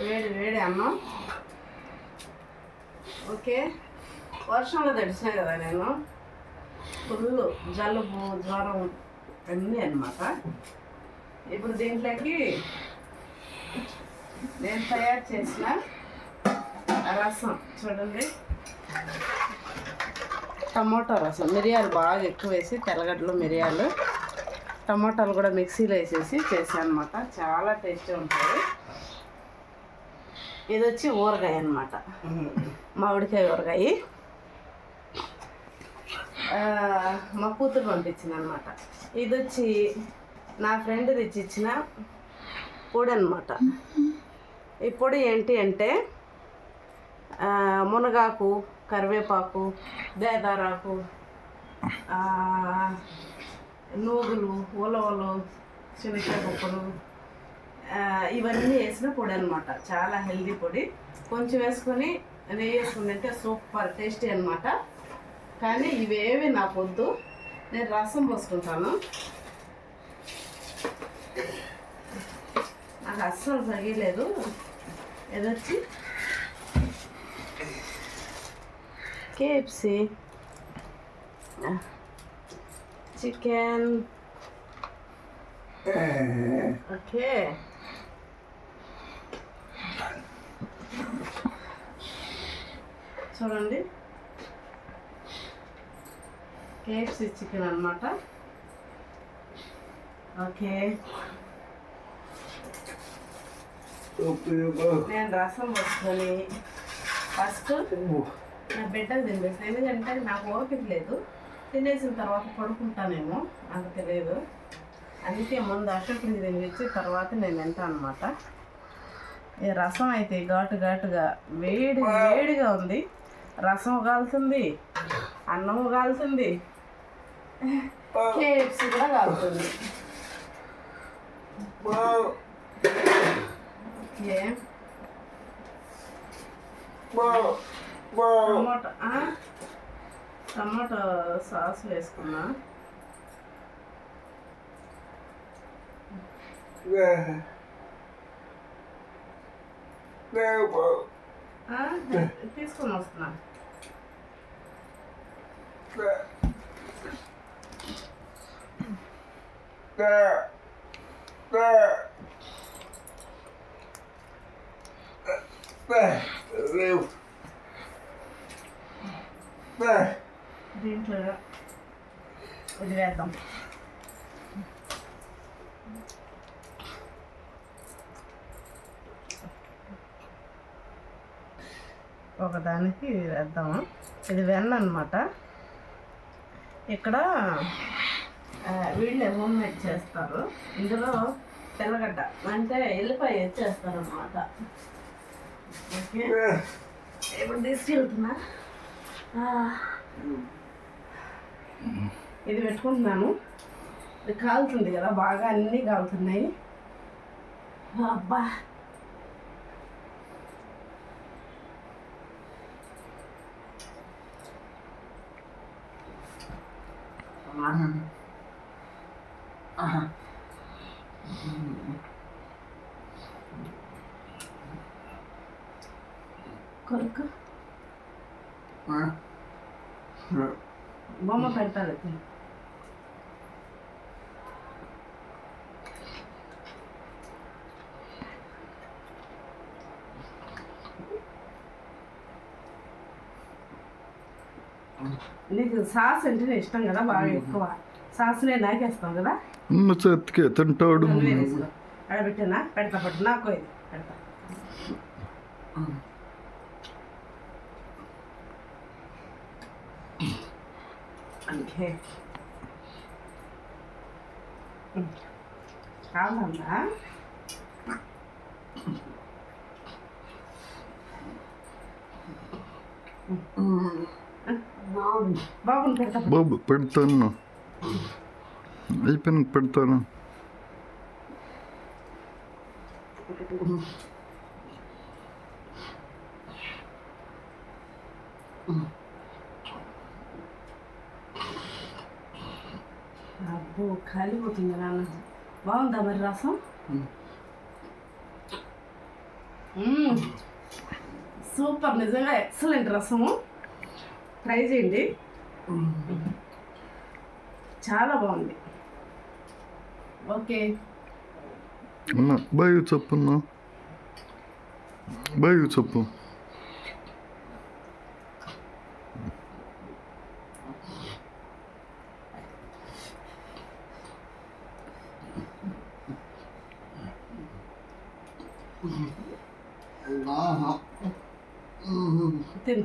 వేడి వేడి అన్నం ఓకే. వర్షంలో తడిసినా కదా నేను. ఫుల్ జలుబు జ్వరం అన్నీ అనమాట ఇప్పుడు దీంట్లోకి నేను తయారు చేసిన రసం చూడండి. టమోటా రసం. మిరియాలు బాగా ఎక్కువ వేసి తెల్లగడ్డలు మిరియాలు టమోటాలు కూడా మిక్సీలో వేసేసి చేశాను అనమాట చాలా టేస్టీ ఉంటుంది. ఇది వచ్చి ఊరగాయ అనమాట మామిడికాయ ఊరగాయ. మా కూతురు పంపించింది అనమాట ఇది వచ్చి నా ఫ్రెండ్ తెచ్చి ఇచ్చిన పొడి అనమాట ఈ పొడి ఏంటి అంటే మునగాకు కరివేపాకు దేదారాకు నూగులు ఉలవలు శనగకాయ పప్పులు ఇవన్నీ వేసిన పొడి అనమాట చాలా హెల్దీ పొడి. కొంచెం వేసుకొని నెయ్యి వేసుకుని సూపర్ టేస్టీ అనమాట కానీ ఇవేవి నాకు వద్దు నేను రసం పోసుకుంటాను. నాకు అస్సలు తగిలేదు ఏదొచ్చి? KFC chicken. ఓకే. చూడండి. కేఎఫ్సి చికెన్ అన్నమాట. ఓకే. నేను రసం పోసుకొని ఫస్ట్ నా బిడ్డకు తినిపిస్తాను ఎందుకంటే నాకు ఓపిక లేదు. తినేసిన తర్వాత పడుకుంటానేమో నాకు తెలియదు. అందుకే ముందు అశోకుడికి తినిపించి తర్వాత నేను తింటాను అనమాట ఈ రసం అయితే ఘాటు ఘాటుగా వేడి వేడిగా ఉంది. రసం కాలుతుంది అన్నము కాలుతుంది కేఎఫ్సి కూడా కాలుతుంది ఓకే టమాటో సాస్ వేసుకున్నా? తీసుకొని వస్తున్నా. దీంట్లో ఇది వేద్దాం ఒకదానికి ఇది వేద్దాము? ఇది వెన్న అనమాట ఇక్కడ వీళ్ళే హోమ్ మేడ్ చేస్తారు. ఇందులో తెల్లగడ్డ అంటే ఎల్లిపాయ చేస్తారు అనమాట ఓకే? ఇప్పుడు తీసుకెళ్తున్నా. ఇది పెట్టుకుంటున్నాను. ఇది కాలుతుంది కదా బాగా అన్నీ కాలుతున్నాయి. అబ్బా! కొరకు. బొమ్మ పెడతారు. నీకు సాస్ అంటేనే ఇష్టం కదా బాగా ఎక్కువ. సాస్లే నాకేస్తావు కదా? ఉన్న చేతికే తింటాడు. పెట్టానా పెడతా పట్టు నాకు పెడతా. ఓకే. కావాలన్నా బాబుని పెడతా పట్టు. బాబు పెడతాను. అయిపోయినాక పెడతాను. అబ్బో కాలిపోతుంది నాన్న. బాగుందా మరి రసం. సూపర్ నిజంగా ఎక్సలెంట్ రసము. ట్రై చేయండి చాలా బాగుంది. ఓకే. అన్న బాయ్ చెప్పు అన్న. బాయ్ చెప్పు. తిను.